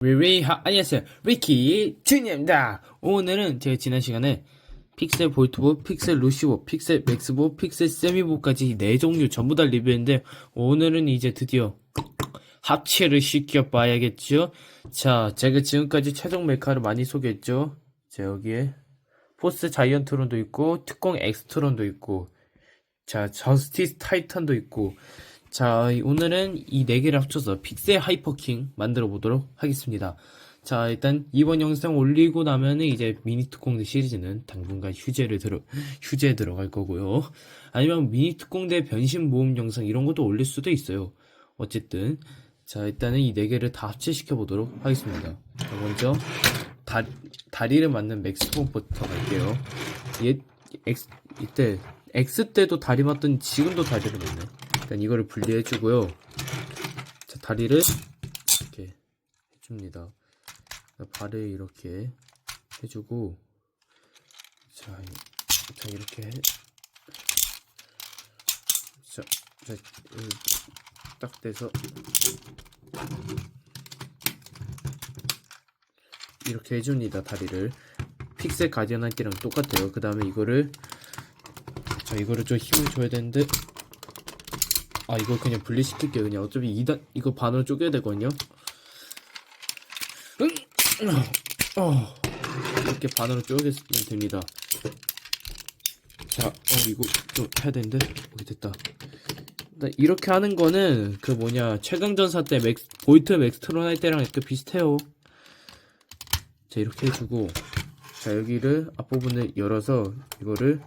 위위하 안녕하세요. 위키 준입니다. 오늘은 제가 지난 시간에 픽셀 볼트보, 픽셀 루시보, 픽셀 맥스보, 픽셀 세미보까지 네 종류 전부 다 리뷰했는데 오늘은 이제 드디어 합체를 시켜봐야겠죠? 자 제가 지금까지 최종 메카를 많이 소개했죠? 자 여기에 포스 자이언트론도 있고 특공 엑스트론도 있고 자 저스티스 타이탄도 있고 자, 오늘은 이 네 개를 합쳐서 픽셀 하이퍼킹 만들어 보도록 하겠습니다. 자, 일단 이번 영상 올리고 나면은 이제 미니 특공대 시리즈는 당분간 휴재를 들어, 휴재에 들어갈 거고요. 아니면 미니 특공대 변신 모음 영상 이런 것도 올릴 수도 있어요. 어쨌든, 자, 일단은 이 네 개를 다 합체시켜 보도록 하겠습니다. 자, 먼저, 다, 다리를 맞는 맥스본부터 갈게요. 얘, X, 이때, X 때도 다리 맞던 지금도 다리를 맞네. 일단 이거를 분리해 주고요. 자, 다리를 이렇게 해줍니다. 발을 이렇게 해주고, 자, 이- 자 이렇게 해. 자, 자, 여기 딱 돼서 이렇게 해줍니다. 다리를 픽셀 가디언 할 때랑 똑같아요. 그 다음에 이거를 자 이거를 좀 힘을 줘야 되는데 아 이거 그냥 분리시킬게요. 그냥 어차피 2단 이거 반으로 쪼개야 되거든요. 응! 어, 이렇게 반으로 쪼개면 됩니다. 자 어 이거 좀 해야 되는데? 오케이 됐다. 이렇게 하는 거는 그 뭐냐 최강전사 때 맥스, 보이트 맥스트론 할 때랑 약간 비슷해요. 자 이렇게 해주고 자 여기를 앞부분을 열어서 이거를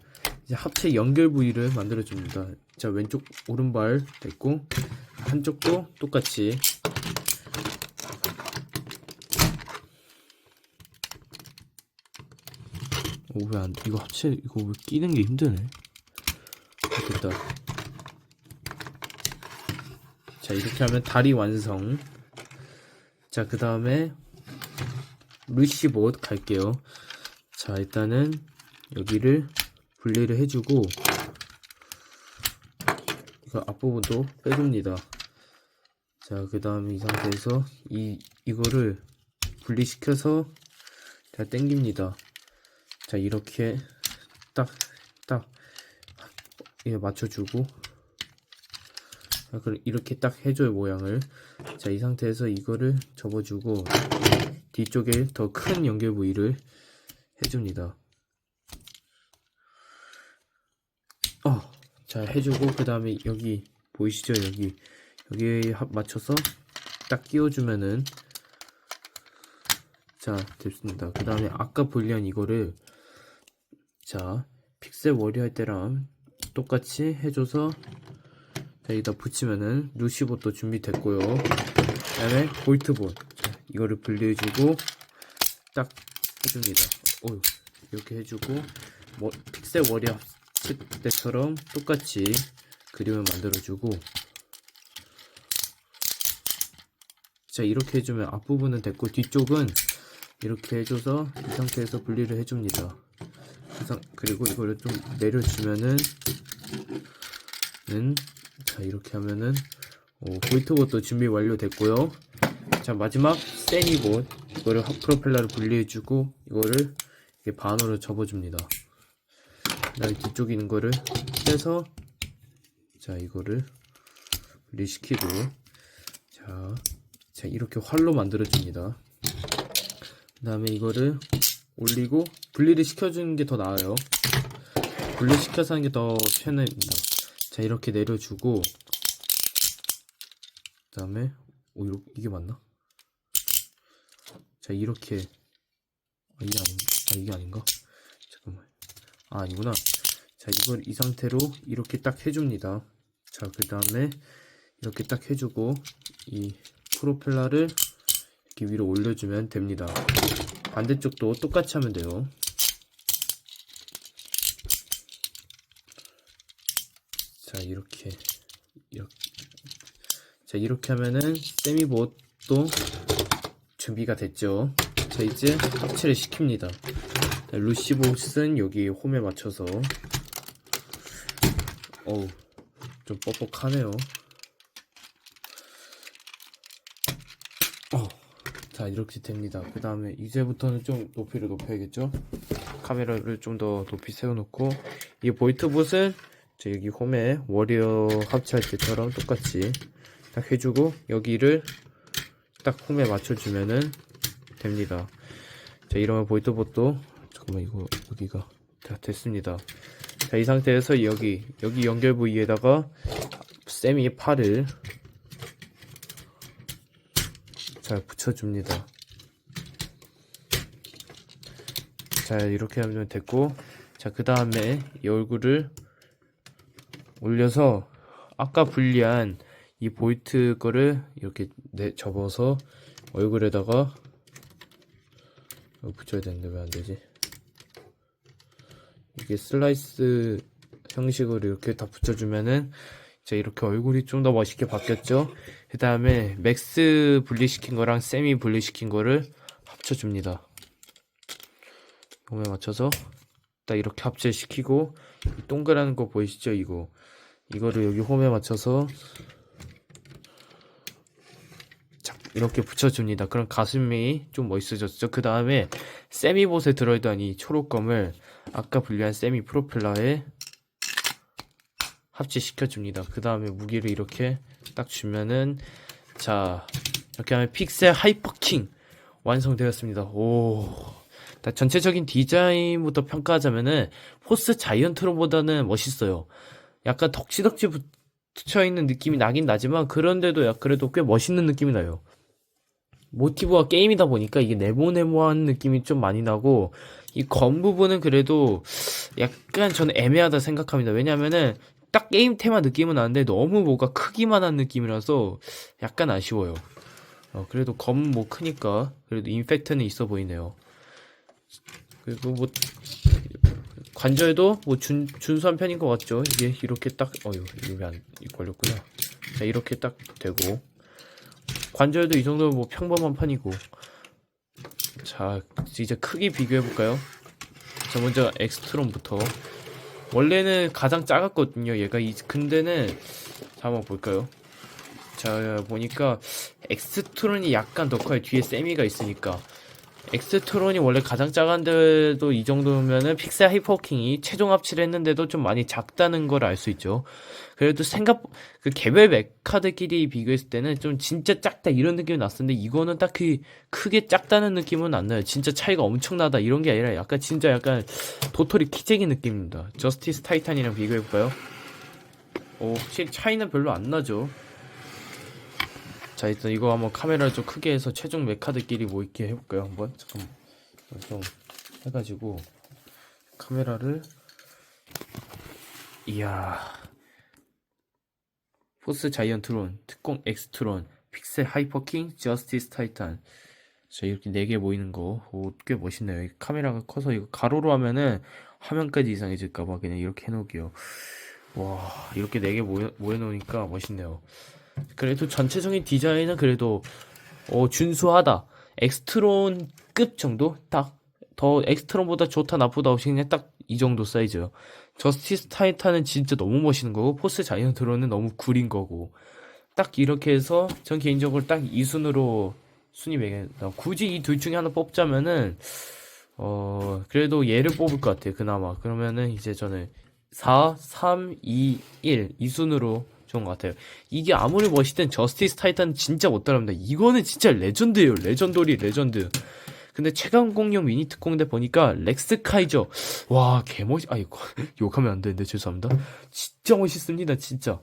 이제 합체 연결 부위를 만들어 줍니다. 자 왼쪽 오른발 됐고 한쪽도 똑같이 오왜 안 이거 합체 이거 왜 끼는 게 힘드네. 됐다. 자 이렇게 하면 다리 완성. 자 그 다음에 루시봇 갈게요. 자 일단은 여기를 분리를 해주고 앞부분도 빼줍니다. 자, 그 다음에 이 상태에서 이 이거를 분리시켜서 잘 당깁니다. 자, 이렇게 딱딱 이게 맞춰주고 자, 그럼 이렇게 딱 해줘요 모양을. 자, 이 상태에서 이거를 접어주고 뒤쪽에 더 큰 연결 부위를 해줍니다. 어, 자 해주고 그 다음에 여기 보이시죠 여기 여기에 합- 맞춰서 딱 끼워주면은 자 됐습니다. 그 다음에 아까 분리한 이거를 자 픽셀 워리 할 때랑 똑같이 해줘서 자 여기다 붙이면은 루시봇도 준비됐고요. 그 다음에 볼트봇 자, 이거를 분리해주고 딱 해줍니다. 오 이렇게 해주고 뭐 픽셀 워리 합칠 때처럼 똑같이 그림을 만들어주고 자 이렇게 해주면 앞부분은 됐고 뒤쪽은 이렇게 해줘서 이 상태에서 분리를 해줍니다. 그 상- 그리고 이거를 좀 내려주면은 는, 자 이렇게 하면은 오, 보이트봇도 준비 완료됐고요. 자 마지막 세니봇. 이거를 하- 프로펠러를 분리해주고 이거를 이렇게 반으로 접어줍니다 그다음에 뒤쪽에 있는 거를 빼서 자 이거를 분리시키고 자, 자 이렇게 활로 만들어 줍니다 그 다음에 이거를 올리고 분리를 시켜주는 게 더 나아요 분리시켜서 하는 게 더 편합니다 자 이렇게 내려주고 그 다음에 오 이렇게, 이게 맞나? 자 이렇게 아 이게 아닌가? 아 이게 아닌가? 아 아니구나. 자 이걸 이 상태로 이렇게 딱 해줍니다. 자 그 다음에 이렇게 딱 해주고 이 프로펠러를 이렇게 위로 올려주면 됩니다. 반대쪽도 똑같이 하면 돼요. 자 이렇게 이렇게. 자 이렇게 하면은 세미봇도 준비가 됐죠. 자 이제 합체를 시킵니다. 자, 루시봇은 여기 홈에 맞춰서. 어우 좀 뻑뻑하네요. 어, 자 이렇게 됩니다. 그 다음에 이제부터는 좀 높이를 높여야겠죠? 카메라를 좀 더 높이 세워놓고. 이저 여기 홈에 워리어 합체할 때처럼 똑같이 딱 해주고 여기를 딱 홈에 맞춰주면은 됩니다. 자 이러면 볼트봇도 잠깐만 이거 여기가 다 됐습니다 자 이 상태에서 여기 여기 연결 부위에다가 쌤이 팔을 잘 붙여줍니다. 자 이렇게 하면 됐고 자 그 다음에 이 얼굴을 올려서 아까 분리한 이 볼트 거를 이렇게 내 접어서 얼굴에다가 붙여야 되는데 왜 안 되지? 이게 슬라이스 형식으로 이렇게 다 붙여주면은 자 이렇게 얼굴이 좀 더 멋있게 바뀌었죠? 그 다음에 맥스 분리시킨 거랑 세미 분리시킨 거를 합쳐줍니다. 이거에 맞춰서 딱 이렇게 합체시키고 이 동그란 거 보이시죠? 이거. 이거를 여기 홈에 맞춰서 자, 이렇게 붙여줍니다 그럼 가슴이 좀 멋있어졌죠 그 다음에 세미봇에 들어있던 이 초록검을 아까 분리한 세미 프로펠러에 합체시켜줍니다. 그 다음에 무기를 이렇게 딱 주면은 자 이렇게 하면 픽셀 하이퍼킹 완성되었습니다. 오. 다 전체적인 디자인부터 평가하자면은 포스 자이언트로보다는 멋있어요. 약간 덕지덕지 붙여 있는 느낌이 나긴 나지만 그런데도 약 그래도 꽤 멋있는 느낌이 나요. 모티브가 게임이다 보니까 이게 네모네모한 느낌이 좀 많이 나고 이 검 부분은 그래도 약간 저는 애매하다 생각합니다. 왜냐면은 딱 게임 테마 느낌은 나는데 너무 뭐가 크기만 한 느낌이라서 약간 아쉬워요. 어, 그래도 검 뭐 크니까 그래도 임팩트는 있어 보이네요. 그리고 뭐 관절도 뭐 준, 준수한 편인 것 같죠? 이게 이렇게 딱 어휴 이게 안 걸렸구나. 자 이렇게 딱 되고 관절도 이 정도면 뭐 평범한 편이고. 자 이제 크기 비교해 볼까요? 자 먼저 엑스트롬부터. 원래는 가장 작았거든요 얘가. 이 근데는 자 한번 볼까요? 자 보니까 엑스트론이 약간 더 커요. 뒤에 세미가 있으니까 엑스트론이 원래 가장 작은데도 이 정도면은 픽셀 하이퍼킹이 최종 합치를 했는데도 좀 많이 작다는 걸 알 수 있죠. 그래도 생각 그 개별 메카드끼리 비교했을 때는 좀 진짜 작다 이런 느낌이 났었는데 이거는 딱히 크게 작다는 느낌은 안 나요. 진짜 차이가 엄청나다 이런 게 아니라 약간 진짜 약간 도토리 키재기 느낌입니다. 저스티스 타이탄이랑 비교해 볼까요? 오, 확실히 차이는 별로 안 나죠. 자 일단 이거 한번 카메라를 좀 크게 해서 최종 메카드끼리 뭐 있게 해볼까요 한번? 잠깐만. 좀 해가지고 카메라를. 이야. 포스 자이언트론 특공 엑스트론 픽셀 하이퍼킹 저스티스 타이탄. 자 이렇게 네 개 모이는 거꽤 멋있네요. 이 카메라가 커서 이거 가로로 하면은 화면까지 이상해질까봐 그냥 이렇게 해놓을게요. 와 이렇게 네 개 모여, 모여놓으니까 멋있네요 그래도 전체적인 디자인은 그래도 어, 준수하다. 엑스트론급 정도? 딱 더 엑스트론보다 좋다 나쁘다 없이 그냥 딱 이 정도 사이즈요. 저스티스 타이탄은 진짜 너무 멋있는 거고 포스 자이언트로는 너무 구린 거고 딱 이렇게 해서 전 개인적으로 딱 이 순으로 순위 매긴다. 굳이 이 둘 중에 하나 뽑자면은 어 그래도 얘를 뽑을 것 같아요. 그나마 그러면은 이제 저는 4, 3, 2, 1 이 순으로 좋은 것 같아요. 이게 아무리 멋있든 저스티스 타이탄 진짜 못 따라합니다. 이거는 진짜 레전드예요. 레전더리 레전드. 근데 최강 공룡 미니 특공대 보니까 렉스 카이저 와 개멋 아이고 욕하면 안 되는데 죄송합니다. 진짜 멋있습니다. 진짜.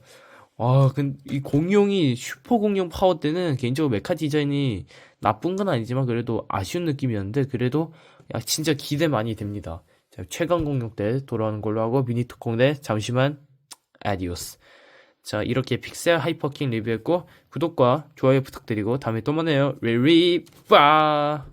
와, 근데 이 공룡이 슈퍼 공룡 파워 때는 개인적으로 메카 디자인이 나쁜 건 아니지만 그래도 아쉬운 느낌이었는데 그래도 야 진짜 기대 많이 됩니다. 자, 최강 공룡 때 돌아오는 걸로 하고 미니 특공대 잠시만 아디오스. 자, 이렇게 픽셀 하이퍼킹 리뷰했고, 구독과 좋아요 부탁드리고, 다음에 또 만나요. 리리빠!